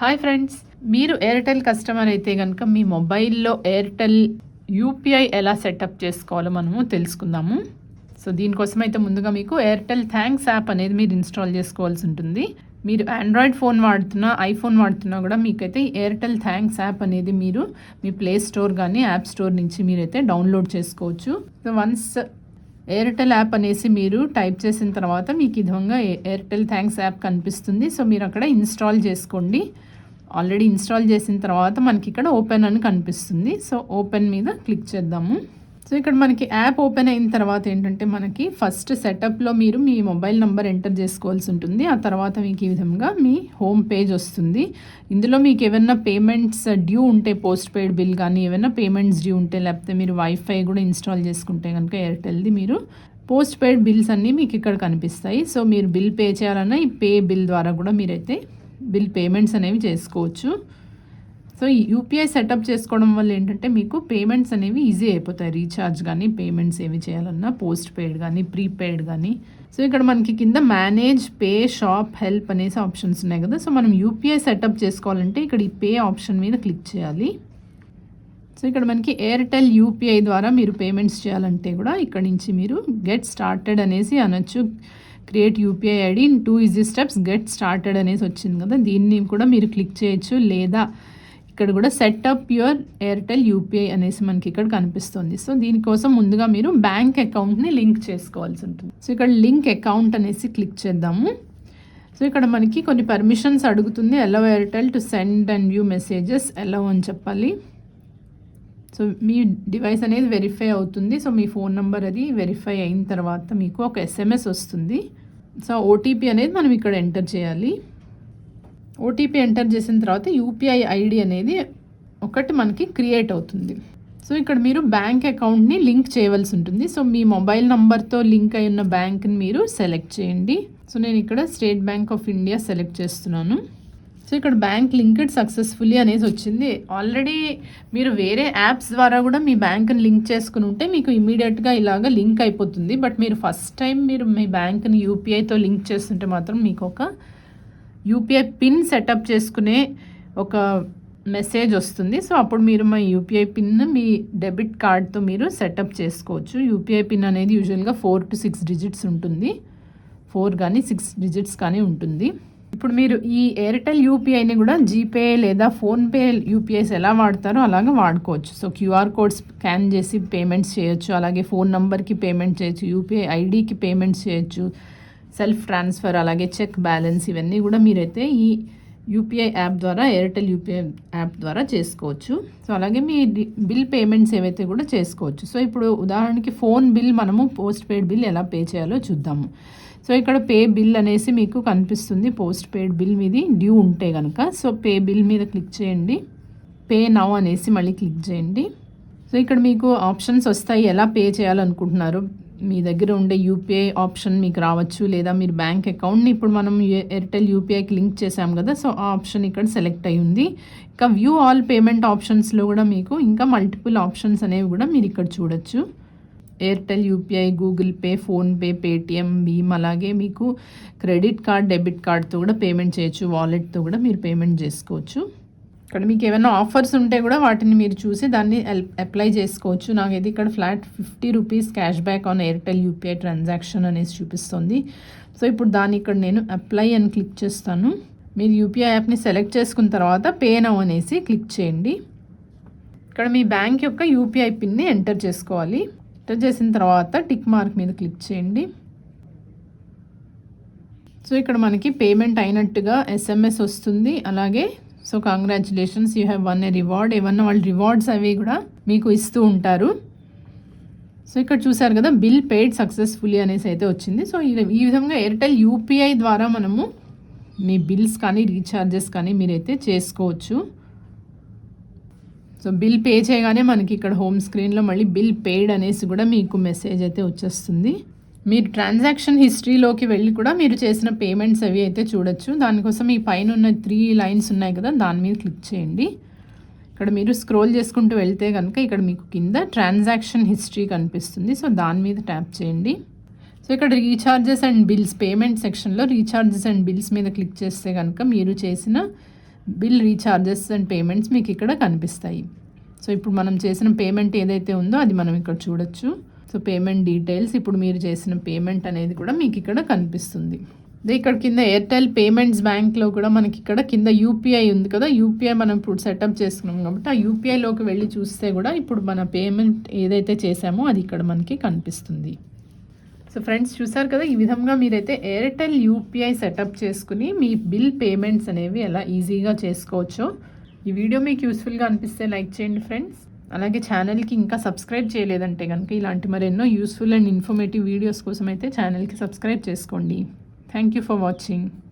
Hi friends మీరు Airtel customer అయితే కనుక మీ మొబైల్లో ఎయిర్టెల్ యూపీఐ ఎలా సెటప్ చేసుకోవాలో మనము తెలుసుకుందాము. సో దీనికోసం అయితే ముందుగా మీకు ఎయిర్టెల్ థ్యాంక్స్ యాప్ అనేది మీరు ఇన్స్టాల్ చేసుకోవాల్సి ఉంటుంది. మీరు ఆండ్రాయిడ్ ఫోన్ వాడుతున్నా ఐఫోన్ వాడుతున్నా కూడా మీకైతే ఎయిర్టెల్ థ్యాంక్స్ యాప్ అనేది మీరు మీ ప్లే స్టోర్ కానీ యాప్ స్టోర్ నుంచి మీరైతే డౌన్లోడ్ చేసుకోవచ్చు. సో వన్స్ ఎయిర్టెల్ యాప్ అనేసి మీరు టైప్ చేసిన తర్వాత మీకు ఈ విధంగా ఎయిర్టెల్ థ్యాంక్స్ యాప్ కనిపిస్తుంది. సో మీరు అక్కడ ఇన్స్టాల్ చేసుకోండి. ఆల్రెడీ ఇన్స్టాల్ చేసిన తర్వాత మనకి ఇక్కడ ఓపెన్ అని కనిపిస్తుంది. సో ఓపెన్ మీద క్లిక్ చేద్దాము. సో ఇక్కడ మనకి యాప్ ఓపెన్ అయిన తర్వాత ఏంటంటే మనకి ఫస్ట్ సెటప్లో మీరు మీ మొబైల్ నెంబర్ ఎంటర్ చేసుకోవాల్సి ఉంటుంది. ఆ తర్వాత మీకు ఈ విధంగా మీ హోమ్ పేజ్ వస్తుంది. ఇందులో మీకు ఏమైనా పేమెంట్స్ డ్యూ ఉంటే పోస్ట్ పెయిడ్ బిల్ కానీ ఏమైనా పేమెంట్స్ డ్యూ ఉంటే లేకపోతే మీరు వైఫై కూడా ఇన్స్టాల్ చేసుకుంటే కనుక ఎయిర్టెల్ది మీరు పోస్ట్ పెయిడ్ బిల్స్ అన్నీ మీకు ఇక్కడ కనిపిస్తాయి. సో మీరు బిల్ పే చేయాలన్నా ఈ పే బిల్ ద్వారా కూడా మీరైతే బిల్ పేమెంట్స్ అనేవి చేసుకోవచ్చు. సో ఈ యూపీఐ సెటప్ చేసుకోవడం వల్ల ఏంటంటే మీకు పేమెంట్స్ అనేవి ఈజీ అయిపోతాయి. రీఛార్జ్ కానీ పేమెంట్స్ ఏవి చేయాలన్నా పోస్ట్ పెయిడ్ కానీ ప్రీపెయిడ్ కానీ సో ఇక్కడ మనకి కింద మేనేజ్ పే షాప్ హెల్ప్ అనేసి ఆప్షన్స్ ఉన్నాయి కదా. సో మనం యూపీఐ సెటప్ చేసుకోవాలంటే ఇక్కడ ఈ పే ఆప్షన్ మీద క్లిక్ చేయాలి. సో ఇక్కడ మనకి ఎయిర్టెల్ యూపీఐ ద్వారా మీరు పేమెంట్స్ చేయాలంటే కూడా ఇక్కడ నుంచి మీరు గెట్ స్టార్టెడ్ అనేసి అనొచ్చు. Create UPI ID in two easy steps get started అనేసి వచ్చింది కదా. దీన్ని కూడా మీరు క్లిక్ చేయొచ్చు. లేదా ఇక్కడ కూడా సెటప్ యువర్ ఎయిర్టెల్ యూపీఐ అనేసి మనకి ఇక్కడ కనిపిస్తుంది. సో దీనికోసం ముందుగా మీరు బ్యాంక్ అకౌంట్ని లింక్ చేసుకోవాల్సి ఉంటుంది. సో ఇక్కడ లింక్ అకౌంట్ అనేసి క్లిక్ చేద్దాము. సో ఇక్కడ మనకి కొన్ని పర్మిషన్స్ అడుగుతుంది. Allow Airtel to send and view messages allow అని చెప్పాలి. సో మీ డివైస్ అనేది వెరిఫై అవుతుంది. సో మీ ఫోన్ నెంబర్ అది వెరిఫై అయిన తర్వాత మీకు ఒక ఎస్ఎంఎస్ వస్తుంది. సో ఓటీపీ అనేది మనం ఇక్కడ ఎంటర్ చేయాలి. ఓటీపీ ఎంటర్ చేసిన తర్వాత యూపీఐ ఐడి అనేది ఒకటి మనకి క్రియేట్ అవుతుంది. సో ఇక్కడ మీరు బ్యాంక్ అకౌంట్ని లింక్ చేయవలసి ఉంటుంది. సో మీ మొబైల్ నంబర్తో లింక్ అయి ఉన్న బ్యాంక్ని మీరు సెలెక్ట్ చేయండి. సో నేను ఇక్కడ State Bank of India select చేస్తున్నాను. సో ఇక్కడ బ్యాంక్ లింక్డ్ సక్సెస్ఫుల్లీ అనేసి వచ్చింది. ఆల్రెడీ మీరు వేరే యాప్స్ ద్వారా కూడా మీ బ్యాంక్ని లింక్ చేసుకుని ఉంటే మీకు ఇమీడియట్గా ఇలాగ లింక్ అయిపోతుంది. బట్ మీరు ఫస్ట్ టైం మీరు మీ బ్యాంక్ని యూపీఐతో లింక్ చేస్తుంటే మాత్రం మీకు ఒక యూపీఐ పిన్ సెటప్ చేసుకునే ఒక మెసేజ్ వస్తుంది. సో అప్పుడు మీరు మా యూపీఐ పిన్ మీ డెబిట్ కార్డ్తో మీరు సెటప్ చేసుకోవచ్చు. యూపీఐ పిన్ అనేది యూజువల్గా ఫోర్ టు సిక్స్ డిజిట్స్ ఉంటుంది. ఫోర్ కానీ సిక్స్ డిజిట్స్ కానీ ఉంటుంది. ఇప్పుడు మీరు ఈ ఎయిర్టెల్ యూపీఐని కూడా జీపే లేదా ఫోన్పే యూపీఐస్ ఎలా వాడతారో అలాగే వాడుకోవచ్చు. సో క్యూఆర్ కోడ్ స్కాన్ చేసి పేమెంట్స్ చేయొచ్చు. అలాగే ఫోన్ నెంబర్కి పేమెంట్ చేయొచ్చు. యూపీఐ ఐడికి పేమెంట్స్ చేయొచ్చు. సెల్ఫ్ ట్రాన్స్ఫర్ అలాగే చెక్ బ్యాలెన్స్ ఇవన్నీ కూడా మీరైతే ఈ యూపీఐ యాప్ ద్వారా ఎయిర్టెల్ యూపీఐ యాప్ ద్వారా చేసుకోవచ్చు. సో అలాగే మీ బిల్ పేమెంట్స్ ఏవైతే కూడా చేసుకోవచ్చు. సో ఇప్పుడు ఉదాహరణకి ఫోన్ బిల్ మనము పోస్ట్ పెయిడ్ బిల్ ఎలా పే చేయాలో చూద్దాము. సో ఇక్కడ పే బిల్ అనేసి మీకు కనిపిస్తుంది. పోస్ట్ పెయిడ్ బిల్ మీది డ్యూ ఉంటే కనుక సో పే బిల్ మీద క్లిక్ చేయండి. పే నౌ అనేసి మళ్ళీ క్లిక్ చేయండి. సో ఇక్కడ మీకు ఆప్షన్స్ వస్తాయి. ఎలా పే చేయాలనుకుంటున్నారు? మీ దగ్గర ఉండే యూపీఐ ఆప్షన్ మీకు రావచ్చు లేదా మీరు బ్యాంక్ అకౌంట్ని ఇప్పుడు మనం ఎయిర్టెల్ యూపీఐకి లింక్ చేసాం కదా సో ఆ ఆప్షన్ ఇక్కడ సెలెక్ట్ అయి ఉంది. ఇంకా వ్యూ ఆల్ పేమెంట్ ఆప్షన్స్లో కూడా మీకు ఇంకా మల్టిపుల్ ఆప్షన్స్ అనేవి కూడా మీరు ఇక్కడ చూడొచ్చు. Airtel UPI Google Pay PhonePe Paytm Bhim అలాగే మీకు క్రెడిట్ కార్డ్ డెబిట్ కార్డ్తో కూడా పేమెంట్ చేయొచ్చు వాలెట్తో కూడా మీరు పేమెంట్ చేసుకోవచ్చు. ఇక్కడ మీకు ఏమైనా ఆఫర్స్ ఉంటే కూడా వాటిని మీరు చూసి దాన్ని అప్లై చేసుకోవచ్చు. నాకైతే ఇక్కడ flat fifty rupees cashback on Airtel UPI transaction అనేసి చూపిస్తుంది. సో ఇప్పుడు దాన్ని ఇక్కడ నేను అప్లై అని క్లిక్ చేస్తాను. మీరు యూపీఐ యాప్ని సెలెక్ట్ చేసుకున్న తర్వాత పే నౌ అనేసి క్లిక్ చేయండి. ఇక్కడ మీ బ్యాంక్ యొక్క యూపీఐ పిన్ని ఎంటర్ చేసుకోవాలి. ఎంటర్ చేసిన తర్వాత టిక్ మార్క్ మీద క్లిక్ చేయండి. సో ఇక్కడ మనకి పేమెంట్ అయినట్టుగా ఎస్ఎంఎస్ వస్తుంది. అలాగే so congratulations you have won a reward ఏమన్నా వాళ్ళు రివార్డ్స్ అవి కూడా మీకు ఇస్తూ ఉంటారు. సో ఇక్కడ చూసారు కదా బిల్ పేడ్ సక్సెస్ఫుల్లీ అనేసి అయితే వచ్చింది. సో ఈ- ఈ విధంగా ఎయిర్టెల్ యూపీఐ ద్వారా మనము మీ బిల్స్ కానీ రీఛార్జెస్ కానీ మీరైతే చేసుకోవచ్చు. సో బిల్ పే చేయగానే మనకి ఇక్కడ హోమ్ స్క్రీన్లో మళ్ళీ బిల్ పేడ్ అనేసి కూడా మీకు మెసేజ్ అయితే వచ్చేస్తుంది. మీరు ట్రాన్సాక్షన్ హిస్టరీలోకి వెళ్ళి కూడా మీరు చేసిన పేమెంట్స్ అవి అయితే చూడొచ్చు. దానికోసం ఈ పైన ఉన్న త్రీ లైన్స్ ఉన్నాయి కదా దాని మీద క్లిక్ చేయండి. ఇక్కడ మీరు స్క్రోల్ చేసుకుంటూ వెళ్తే కనుక ఇక్కడ మీకు కింద ట్రాన్సాక్షన్ హిస్టరీ కనిపిస్తుంది. సో దాని మీద ట్యాప్ చేయండి. సో ఇక్కడ రీఛార్జెస్ అండ్ బిల్స్ పేమెంట్ సెక్షన్లో రీఛార్జెస్ అండ్ బిల్స్ మీద క్లిక్ చేస్తే కనుక మీరు చేసిన బిల్ రీఛార్జెస్ అండ్ పేమెంట్స్ మీకు ఇక్కడ కనిపిస్తాయి. సో ఇప్పుడు మనం చేసిన పేమెంట్ ఏదైతే ఉందో అది మనం ఇక్కడ చూడొచ్చు. సో పేమెంట్ డీటెయిల్స్ ఇప్పుడు మీరు చేసిన పేమెంట్ అనేది కూడా మీకు ఇక్కడ కనిపిస్తుంది. ఇక్కడ కింద ఎయిర్టెల్ పేమెంట్స్ బ్యాంక్లో కూడా మనకి ఇక్కడ కింద యూపీఐ ఉంది కదా. యూపీఐ మనం ఇప్పుడు సెటప్ చేసుకున్నాం కాబట్టి ఆ యూపీఐలోకి వెళ్ళి చూస్తే కూడా ఇప్పుడు మన పేమెంట్ ఏదైతే చేసామో అది ఇక్కడ మనకి కనిపిస్తుంది. సో ఫ్రెండ్స్ చూసారు కదా? ఈ విధంగా మీరైతే ఎయిర్టెల్ యూపీఐ సెటప్ చేసుకుని మీ బిల్ పేమెంట్స్ అనేవి ఎలా ఈజీగా చేసుకోవచ్చో ఈ వీడియో మీకు యూస్ఫుల్గా అనిపిస్తే లైక్ చేయండి ఫ్రెండ్స్ అలాగే ఛానల్కి ఇంకా సబ్స్క్రైబ్ చేయలేదంటే కనుక ఇలాంటి మరెన్నో యూస్ఫుల్ అండ్ ఇన్ఫర్మేటివ్ వీడియోస్ కోసం అయితే ఛానల్కి సబ్స్క్రైబ్ చేసుకోండి. Thank you for watching